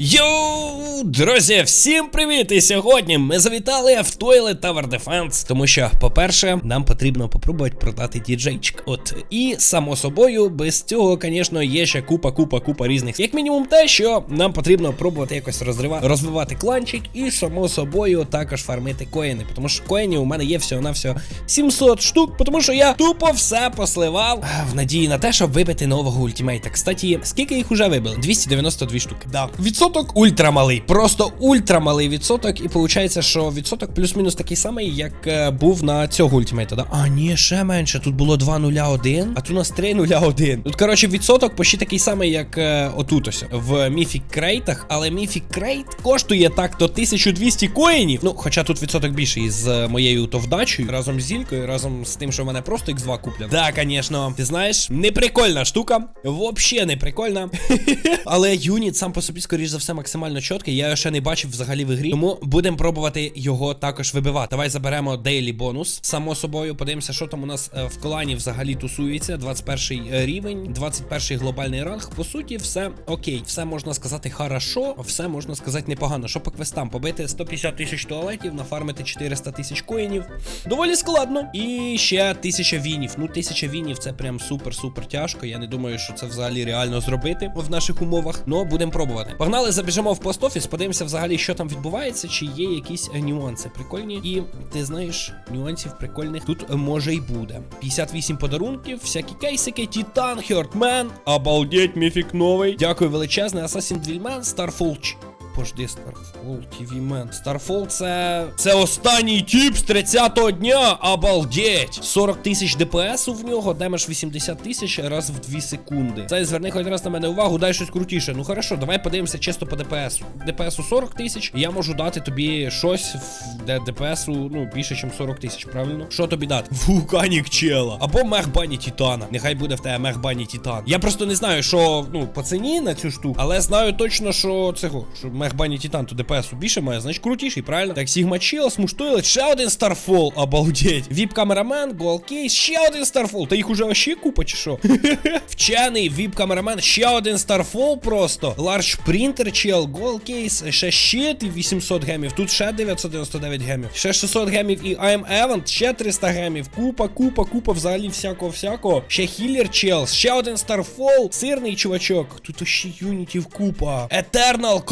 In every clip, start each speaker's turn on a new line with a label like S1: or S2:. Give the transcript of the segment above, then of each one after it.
S1: Йоу, друзі, всім привіт! І сьогодні ми завітали в Toilet Tower Defense, тому що, по-перше, нам потрібно попробувати продати діджейчик. От і само собою, без цього, звісно, є ще купа, купа, купа різних. Як мінімум, те, що нам потрібно пробувати якось розривати, розвивати кланчик, і само собою також фармити коїни. Тому що коїнів у мене є всього на всього 700 штук, тому що я тупо все посливав в надії на те, щоб вибити нового ультимейта. Кстати, скільки їх уже вибили? 292 штуки. Да. Відсоток ультрамалий, просто ультрамалий відсоток, і виходить, що відсоток плюс-мінус такий самий, як е, був на цього ультимейта. Да? А, ні, ще менше. Тут було 2.01, а тут у нас 3.01. Тут, коротше, відсоток почти такий самий, як е, отут ось в Mythic Крейтах, але Mythic Крейт коштує так то 1200 коїнів. Ну, хоча тут відсоток більший із е, моєю то вдачею, разом з зількою, разом з тим, що в мене просто X2 куплять. Да, звісно, ти знаєш, неприкольна штука. Вообще не прикольна. Але юніт сам по собі, скоріш за все, максимально чіткий. Я його ще не бачив взагалі в ігрі. Тому будемо пробувати його також вибивати. Давай заберемо дейлі бонус. Само собою, подивимося, що там у нас е, в клані взагалі тусується. 21 рівень, 21 глобальний ранг. По суті, все окей. Все можна сказати хорошо, все можна сказати непогано. Що по квестам? Побити 150 тисяч туалетів, нафармити 400 тисяч коїнів. Доволі складно. І ще 1000 вінів. Ну, 1000 вінів це прям супер-супер тяжко. Я не думаю, що це взагалі реально зробити в наших умовах. Ну, будемо пробувати. Погнали, забіжимо в пост-офіс, подивимося взагалі, що там відбувається, чи є якісь е, нюанси прикольні. І ти знаєш, нюансів прикольних тут е, може й буде. 58 подарунків, всякі кейсики, Тітан, Хертмен. Обалдеть, міфік новий. Дякую величезне, Асасін Двільмен, Starfall. Пожди, Starfall TV Man. Starfall це. Це останній тип з 30-го дня. Обалдеть! 40 тисяч ДПС в нього, демедж 80 тисяч раз в 2 секунди. Це зверни хоч раз на мене увагу, дай щось крутіше. Ну хорошо, давай подивимося чисто по ДПС. ДПСу 40 тисяч. Я можу дати тобі щось, де ДПСу, ну, більше, ніж 40 тисяч, правильно? Що тобі дати? Вулканік чела. Або мехбані Титана. Нехай буде в тебе мехбані Титан. Я просто не знаю, що ну по ціні на цю штуку, але знаю точно, що цього, що мехбані Титан то ДПСу більше має, значить крутіший, правильно? Так, Сігма Чіла, смуштойлет, ще один Старфол, обалдеть. Віп камерамен, Голкейс, ще один Старфол. Та їх уже вообще купа, чи що? Вчений, віп камерамен, ще один Старфол просто. Ларж принтер, чел, Голкейс, ще щит і 800 гемів. Тут ще 999 гемів. Ще 600 гемів і I'm Event, ще 300 гемів. Купа, купа, купа, взагалі всякого всякого. Ще хілер чел, ще один Старфол, сирний чувачок. Тут ще юнітів купа. Eternal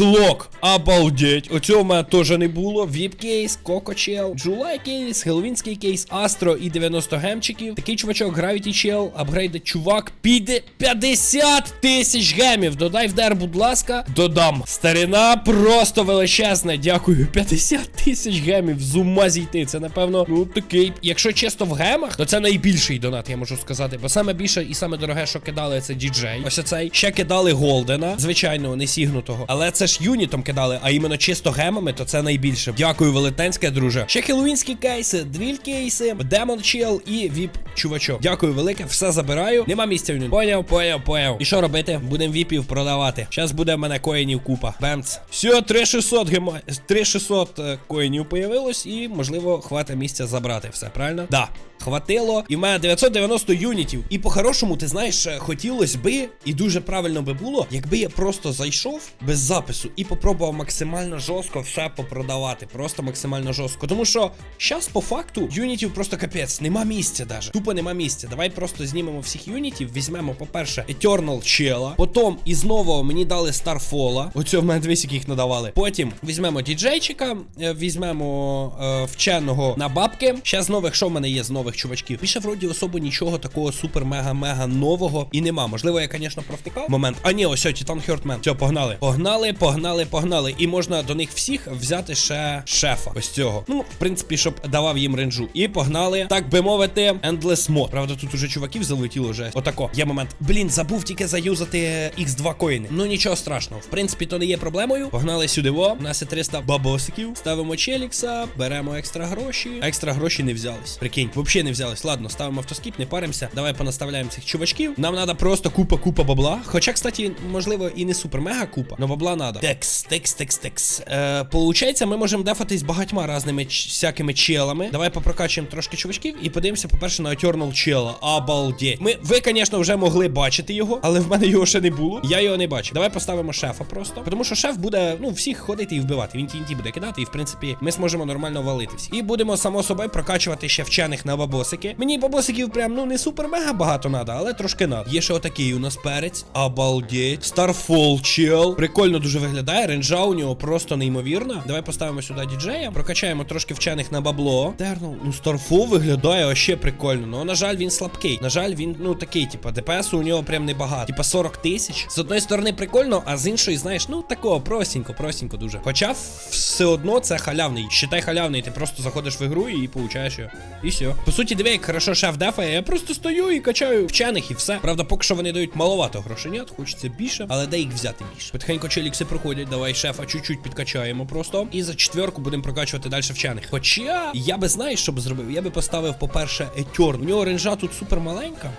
S1: Обалдеть. Оцього в мене теж не було. Віп кейс, Коко чел, Джулай кейс, Хеллоуінський кейс, Астро і 90 гемчиків. Такий чувачок, Gravity чел, апгрейдед чувак. Піде 50 тисяч гемів. Додай в дер, будь ласка. Додам. Старина просто величезна. Дякую. 50 тисяч гемів. З ума зійти. Це, напевно, ну такий. Якщо чисто в гемах, то це найбільший донат, я можу сказати. Бо саме більше і саме дороге, що кидали, це діджей. Ось оцей. Ще кидали Голдена, звичайно, не сігнутого. Але це ж юнітом кидали, а іменно чисто гемами, то це найбільше. Дякую, велетенське, друже. Ще хеллоуінські кейси, двіль кейси, демон чел і віп чувачок. Дякую велике, все забираю. Нема місця в ньому. Поняв, поняв, поняв. І що робити? Будемо віпів продавати. Зараз буде в мене коїнів купа. Бемц. Все, 3600 гема... 3600 е, коїнів появилось, і можливо хватить місця забрати все, правильно? Да. Хватило, і в мене 990 юнітів. І по-хорошому, ти знаєш, е, хотілося би, і дуже правильно би було, якби я просто зайшов без запису і попробував максимально жорстко все попродавати. Просто максимально жорстко. Тому що зараз, по факту, юнітів просто капець, нема місця даже. Тупо нема місця. Давай просто знімемо всіх юнітів. Візьмемо, по-перше, Eternal Чела. Потім із нового мені дали Старфола. Оцього в мене дивись, яких надавали. Потім візьмемо діджейчика, е, візьмемо е, вченого на бабки. Ще з нових, що в мене є з нових чувачків? Більше вроді особо нічого такого супер-мега-мега нового і нема. Можливо, я, звісно, провтикав момент. А ні, ось Титан Хертмен. Все, погнали. Погнали, погнали, погнали. І можна до них всіх взяти ще шефа. Ось цього. Ну, в принципі, щоб давав їм ренджу. І погнали, так би мовити, Endless Mod. Правда, тут уже чуваків залетіло вже. Отако. Є момент. Блін, забув тільки заюзати X2 коїни. Ну нічого страшного. В принципі, то не є проблемою. Погнали сюди. Во. У нас є 300 бабосиків. Ставимо челікса, беремо екстра гроші. Екстра гроші не взялись. Прикинь, взагалі не взялись. Ладно, ставимо автоскіп, не паримося. Давай понаставляємо цих чувачків. Нам треба просто купа-купа бабла. Хоча, кстати, можливо, і не супер мега купа, но бабла надо. Текс. Текс, текс, текс. Е, получається, ми можемо дефатись багатьма разними всякими челами. Давай попрокачуємо трошки чувачків і подивимося, по-перше, на Eternal чела. Обалдеть. Ми, ви, звісно, вже могли бачити його, але в мене його ще не було. Я його не бачив. Давай поставимо шефа просто. Тому що шеф буде, ну, всіх ходити і вбивати. Він TNT буде кидати, і в принципі ми зможемо нормально валити всі. І будемо само собою прокачувати ще вчених на бабосики. Мені бабосиків прям ну не супер мега багато надо, але трошки надо. Є ще отакий у нас перець. Обалдеть. Starfall чел. Прикольно дуже виглядає. Ренджа у нього просто неймовірна. Давай поставимо сюди діджея. Прокачаємо трошки вчених на бабло. Тернул. Ну, Starfall виглядає вообще прикольно. Ну, на жаль, він слабкий. На жаль, він, ну такий, типа, ДПС у нього прям небагато. Типа 40 тисяч. З одної сторони прикольно, а з іншої, знаєш, ну такого простенько, простенько дуже. Хоча все одно це халявний. Считай халявний, ти просто заходиш в ігру і получаєш його. І все. По суті, диви, як хорошо шеф дефає. Я просто стою і качаю вчених і все. Правда, поки що вони дають маловато грошенят, хочеться більше, але де їх взяти більше. Потихеньку челікси проходять. Давай шефа чуть-чуть підкачаємо просто. І за четверку будемо прокачувати далі вчених. Хоча я би знаєш, що б зробив? Я би поставив, по-перше, етьорн. У нього ренжа тут супер маленька.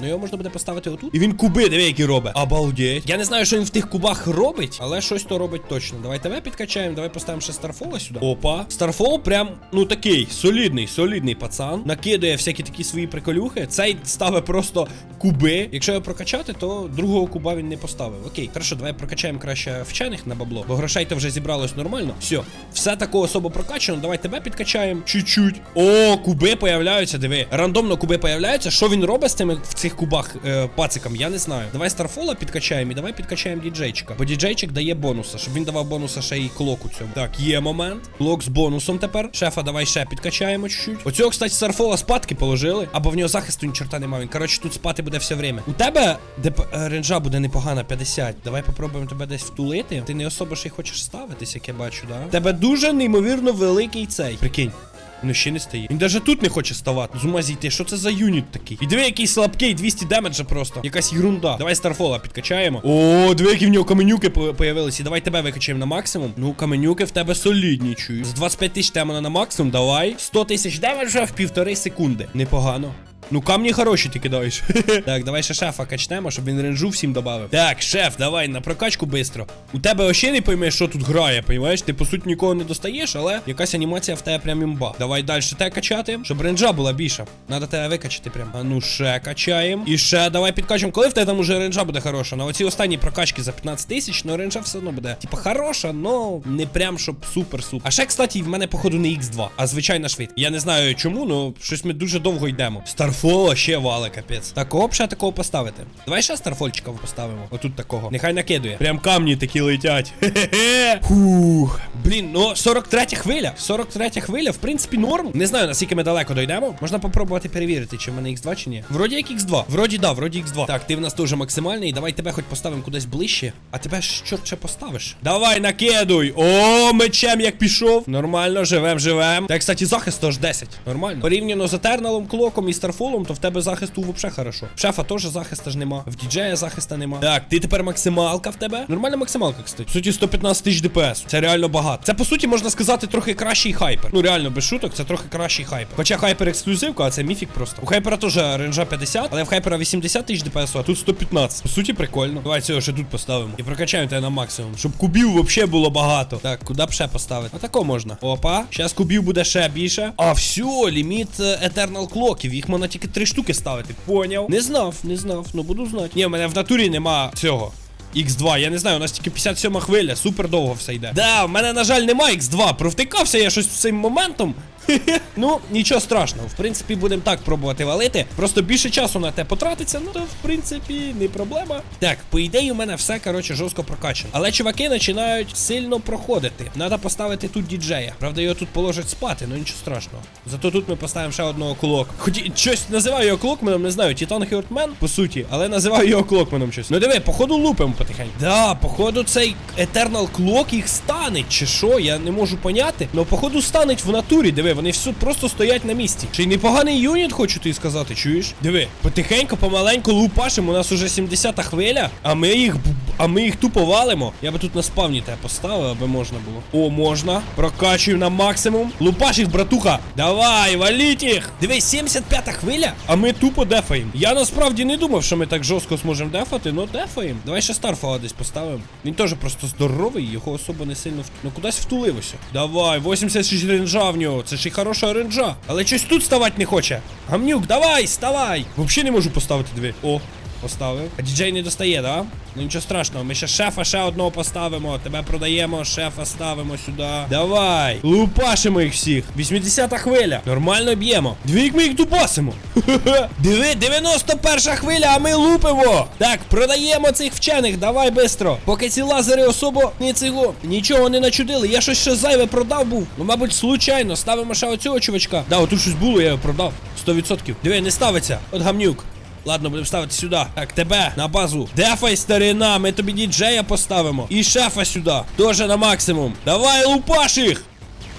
S1: Ну його можна буде поставити отут. І він куби, диви, які робить. Обалдеть. Я не знаю, що він в тих кубах робить, але щось то робить точно. Давай тебе підкачаємо, давай поставимо ще Старфола сюди. Опа. Старфол прям, ну такий, солідний, солідний пацан. Накидує всякі такі свої приколюхи. Цей ставить просто куби. Якщо його прокачати, то другого куба він не поставив. Окей, хорошо, давай прокачаємо краще вчених на бабло, бо грошей то вже зібралось нормально. Все, все таке особо прокачано. Давай тебе підкачаємо. Чуть-чуть. О, куби появляються, диви. Рандомно куби появляються. Що він робить з тими в цих кубах е, пацикам, я не знаю. Давай Старфола підкачаємо і давай підкачаємо діджейчика. Бо діджейчик дає бонуса, щоб він давав бонуса ще й клоку цьому. Так, є момент. Клок з бонусом тепер. Шефа, давай ще підкачаємо чуть-чуть. Оцього, кстати, Старфола спадки положили, або в нього захисту ні чорта немає. Він, коротше, тут спати буде все время. У тебе деп... е, ренджа буде непогана, 50. Давай попробуємо тебе десь втулити. Ти не особо ще й хочеш ставитись, як я бачу, да? Тебе дуже неймовірно великий цей. Прикинь. Ну ще не стає. Він навіть тут не хоче ставати. З зійти. Що це за юніт такий? І диви, який слабкий, 200 демеджа просто. Якась ерунда. Давай Старфола підкачаємо. О, диви, які в нього каменюки по- появилися. Давай тебе викачаємо на максимум. Ну, каменюки в тебе солідні, чую. З 25 тисяч темена на максимум, давай. 100 тисяч демеджа в півтори секунди. Непогано. Ну, камні хороші ти кидаєш. так, давай ще шефа качнемо, щоб він ренжу всім додав. Так, шеф, давай на прокачку бистро. У тебе вообще не поймеш, що тут грає, понімаєш? Ти по суті нікого не достаєш, але якась анімація в тебе прям імба. Давай далі те качати, щоб ренджа була більша. Надо тебе викачати прям. А ну ще качаємо. І ще давай підкачемо. Коли в тебе там уже ренджа буде хороша? На оці останні прокачки за 15 тисяч, ну ренджа все одно буде. Типа хороша, но не прям щоб супер-супер. А ще, кстати, в мене, походу, не X2, а звичайна швид. Я не знаю чому, ну щось ми дуже довго йдемо. Старфола ще вале, капець. Такого б ще такого поставити. Давай ще старфольчика поставимо. Отут такого. Нехай накидує. Прям камні такі летять. Хе-хе. Фух. Блін, ну 43 хвиля. 43 хвиля, в принципі, норм. Не знаю, наскільки ми далеко дійдемо. Можна попробувати перевірити, чи в мене X2 чи ні. Вроді як X2. Вроді да, вроді X2. Так, ти в нас теж максимальний. Давай тебе хоч поставимо кудись ближче. А тебе ж чорт ще поставиш. Давай, накидуй. О, мечем як пішов. Нормально, живем, живем. Так, кстати, захист теж 10. Нормально. Порівняно з Етерналом, Клоком і Старфолом, то в тебе захисту взагалі хорошо. В шефа теж захиста ж нема. В діджея захиста нема. Так, ти тепер максималка в тебе. Нормальна максималка, кстати. По суті, 115 тисяч ДПС. Це реально багато. Це по суті можна сказати трохи кращий хайпер. Ну реально, без шуток, це трохи кращий хайпер. Хоча хайпер ексклюзивка, а це міфік просто. У хайпера теж ренжа 50, але в хайпера 80 тисяч ДПС, а тут 115. По суті, прикольно. Давай цього ще тут поставимо. І прокачаємо тебе на максимум. Щоб кубів взагалі було багато. Так, куди б ще поставити? А тако можна. Опа. Зараз кубів буде ще більше. А все, ліміт е, Eternal клоків. Їх можна тільки три штуки ставити. Поняв? Не знав, не знав. Ну буду знати. Ні, в мене в натурі нема цього. X2, я не знаю, у нас тільки 57 хвиля, супер довго все йде. Да, в мене, на жаль, нема X2. Провтикався я щось цим моментом. ну, нічого страшного. В принципі, будемо так пробувати валити. Просто більше часу на те потратиться, ну то в принципі не проблема. Так, по ідеї, у мене все, коротше, жорстко прокачано. Але чуваки починають сильно проходити. Надо поставити тут діджея. Правда, його тут положать спати, ну нічого страшного. Зато тут ми поставимо ще одного клок. Хоч щось називаю його клокменом, не знаю, Титан Хертмен, по суті, але називаю його клокменом щось. Ну диви, походу лупимо потихеньку. Да, походу, цей Eternal Clock їх стане, чи що, я не можу поняти. Ну, походу, стануть в натурі, диви, вони всю просто стоять на місці. Чи непоганий юніт, хочу тобі сказати, чуєш? Диви, потихеньку, помаленьку лупашимо, у нас уже 70-та хвиля, а ми їх а ми їх тупо валимо. Я би тут на спавні тебе поставив, аби можна було. О, можна. Прокачую на максимум. Лупаш їх, братуха. Давай, валіть їх. Дивись, 75-та хвиля, а ми тупо дефаємо. Я насправді не думав, що ми так жорстко зможемо дефати, но дефаємо. Давай ще Старфала десь поставимо. Він теж просто здоровий, його особо не сильно вт... Ну кудись втуливося. Давай, 86 ренджа в нього. Це ж і хороша ренджа. Але щось тут ставати не хоче. Гамнюк, давай, ставай. Взагалі не можу поставити дві. О. Поставив. А діджей не достає, да? Ну нічого страшного, ми ще шефа ще одного поставимо. Тебе продаємо, шефа ставимо сюди. Давай. Лупашимо їх всіх. 80-та хвиля. Нормально б'ємо. Двійк ми їх дубасимо. Диви, 91 хвиля, а ми лупимо. Так, продаємо цих вчених, давай бистро. Поки ці лазери особо не цього. Нічого не начудили. Я щось ще зайве продав був. Ну, мабуть, случайно. Ставимо ще оцього чувачка. Да, отут щось було, я його продав. 100%. Диви, не ставиться. От гамнюк. Ладно, будемо ставити сюди. Так, тебе на базу. Дефай, старина, ми тобі діджея поставимо. І шефа сюди. Тоже на максимум. Давай, лупаш їх!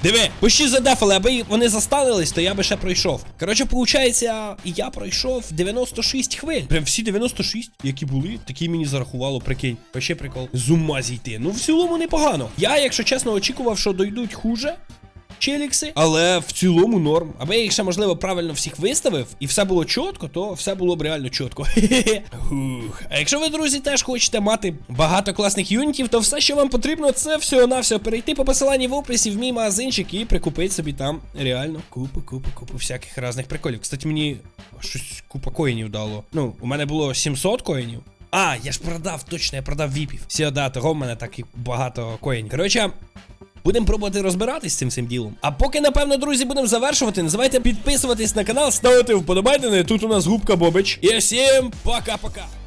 S1: Диви, пущі задефали, аби вони застанились, то я би ще пройшов. Коротше, виходить, я пройшов 96 хвиль. Прям всі 96, які були, такі мені зарахувало, прикинь. Вообще прикол. З ума зійти. Ну, в цілому непогано. Я, якщо чесно, очікував, що дойдуть хуже челікси, але в цілому норм. Аби я їх ще, можливо, правильно всіх виставив, і все було чітко, то все було б реально чітко. А якщо ви, друзі, теж хочете мати багато класних юнітів, то все, що вам потрібно, це всього-навсього перейти по посиланні в описі в мій магазинчик і прикупити собі там реально купу, купу, купу всяких різних приколів. Кстати, мені щось купа коїнів дало. Ну, у мене було 700 коїнів. А, я ж продав, точно, я продав віпів. Все, да, того в мене так і багато коїнів. Коротше. Будемо пробувати розбиратись з цим всім ділом. А поки, напевно, друзі, будемо завершувати. Не забувайте підписуватись на канал, ставити вподобайдени. Тут у нас губка Бобич. І всім пока-пока.